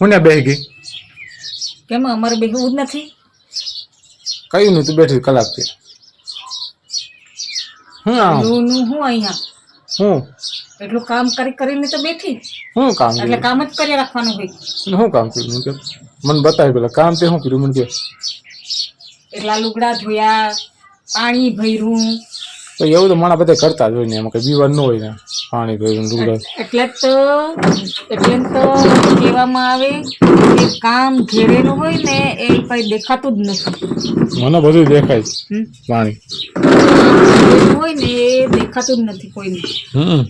હું ને બેહી ગઈ? કેમ અમારે બેહવું જ નથી? કયું નું તું બેઠી કલાકથી. હું આમ? નું નું હું અહીંયા? હું? એટલું કામ કરી કરીને તો બેઠી? હું કામ એટલે કામ જ કરી રાખવાનું હોય. શું કામ કર્યું? કે મને બતાવી પેલા કામ તે શું કર્યું? મને કે એટલા લુગડા ધોયા પાણી ભર્યું તો એવું તો માણા બધા કરતા જ હોય ને એમાં કઈ બીવાર ન હોય ને. પાણી ભર્યું લુગડા એટલે તો એટલે તો કહેવામાં આવે કે કામ ઘેરેલું હોય ને એ કઈ દેખાતું જ નથી. મને બધું દેખાય છે પાણી. હોય ને એ દેખાતું જ નથી કોઈને. હમ.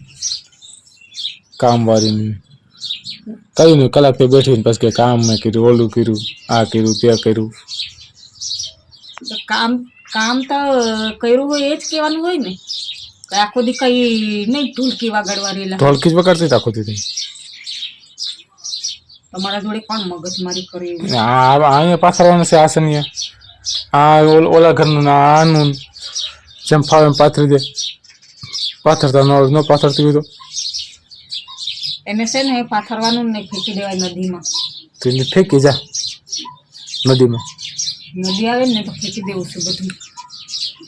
કામ વાળીને કયું નહીં કલાક પછી બેઠી ને પછી કે કામ મેં કર્યું ઓલું કર્યું આ કર્યું તે કર્યું. કામ કામ તો કર્યું હોય એ જ કહેવાનું હોય ને. આખો દી કઈ નહીં ઢૂલકી વગાડવા રેલા. ઢોલકી જ વગાડતી આખો દી તમારા જોડે કોણ મગજમારી કરે આ અહીંયા પાથરવાનું છે આસનીય આ ઓલ- ઘરનું ને આનું જેમ ફાવે પાથરી દે. પાથરતા ન ન પાથરતી હોય તો. એને છે ને પાથરવાનું ને ફેંકી દેવાય નદીમાં. તો ફેંકી જા. નદીમાં. નદી આવે ને તો ફેંકી દેવું છે બધું.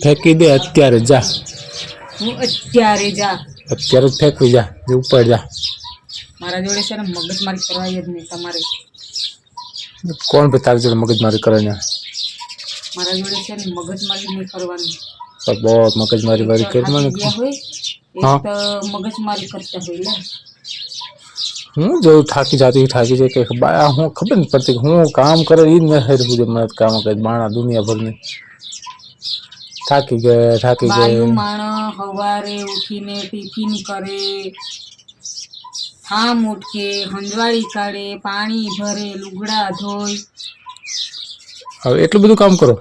ફેંકી દે અત્યારે જા. હું અત્યારે જા. અત્યારે જ ફેંકવી જા. જે ઉપર જા. મારા જોડે છે ને મગજમારી કરવાય જ નહીં તમારે. કોણ ભાઈ તારી જોડે મગજમારી કરે ને મારા જોડે છે ને મગજમારી નહીં કરવાની. તો બહુ મગજમારી વાળી કરી મને. હા. મગજમારી કરતા હોય લે હું જેવું થાકી જાતી થાકી જાય કે બાયા હું ખબર નથી પડતી કે હું કામ કરે એ જ ન હેરવું રહ્યું મને કામ કરે માણા દુનિયાભરની. થાકી ગયા થાકી ગયા. માણસ હવારે ઉઠીને ટિફિન કરે થામ ઉઠકે હંજવાળી કાઢે પાણી ભરે લુગડા ધોય હવે એટલું બધું કામ કરો?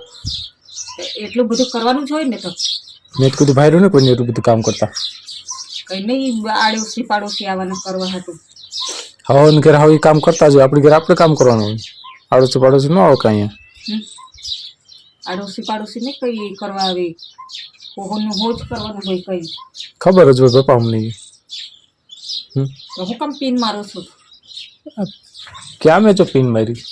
એટલું બધું કરવાનું જ હોય ને તો. મેં કીધું ભાઈ રહ્યું ને કોઈને એટલું બધું કામ કરતા. કઈ નહીં આડોશી પાડોશી આવવાના કરવા હતું. હવે ને ઘરે હવે ઈ કામ કરતા જ હોય આપણી ઘરે આપણે કામ કરવાનું. હોય આડોશી પાડોશી ન આવે કાંઈ હમ? આડોશી પાડોશી ને કઈ કરવા આવે. ઓહોનું હો જ કરવાનું હોય કઈ. ખબર જ હોય પપ્પા અમને. ઈ. હમ. તો હું કેમ પીન મારો છું? ક્યાં મેં જો પિન મારી?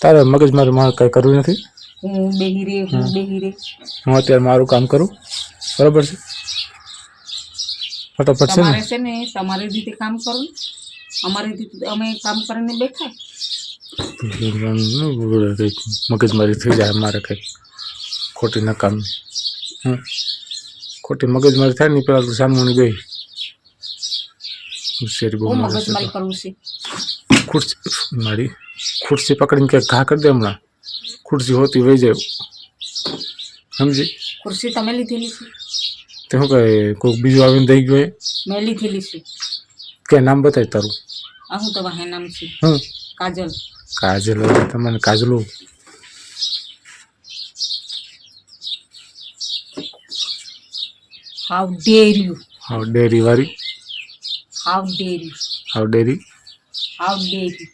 તારે મગજ મારે મારે કઈ કરવું નથી? હું બેહી રે હું બેહી રે. હું અત્યારે મારું કામ કરું. બરાબર છે? ફટાફટ છે ને તમારે છે ને તમારી રીતે કામ કરો ને અમારી રીતે અમે કામ કરીને બેઠા કંઈક મગજમારી થઈ જાય મારે કંઈક ખોટી નકામી હમ ખોટી મગજમારી થાય ને પેલા તો સાનમુની ગઈ હોશિયારી બહુ હું મારે છે મગજમારી કરું છું ખુરશી મારી ખુરશી પકડીને કે ઘા કરી દે હમણાં ખુરશી હોતી વહી જાય સમજી ખુરશી તમે લીધેલી છે તે શું કહે કોઈક બીજું આવીને દઈ ગયો એ મેં લીધેલી છે કે નામ બતાય તારું આ હું તો વાહે નામ છે હું કાજલ કાજલ હોય તમને કાજલું how dare you how dairy વાળી how dare you how dairy how dare you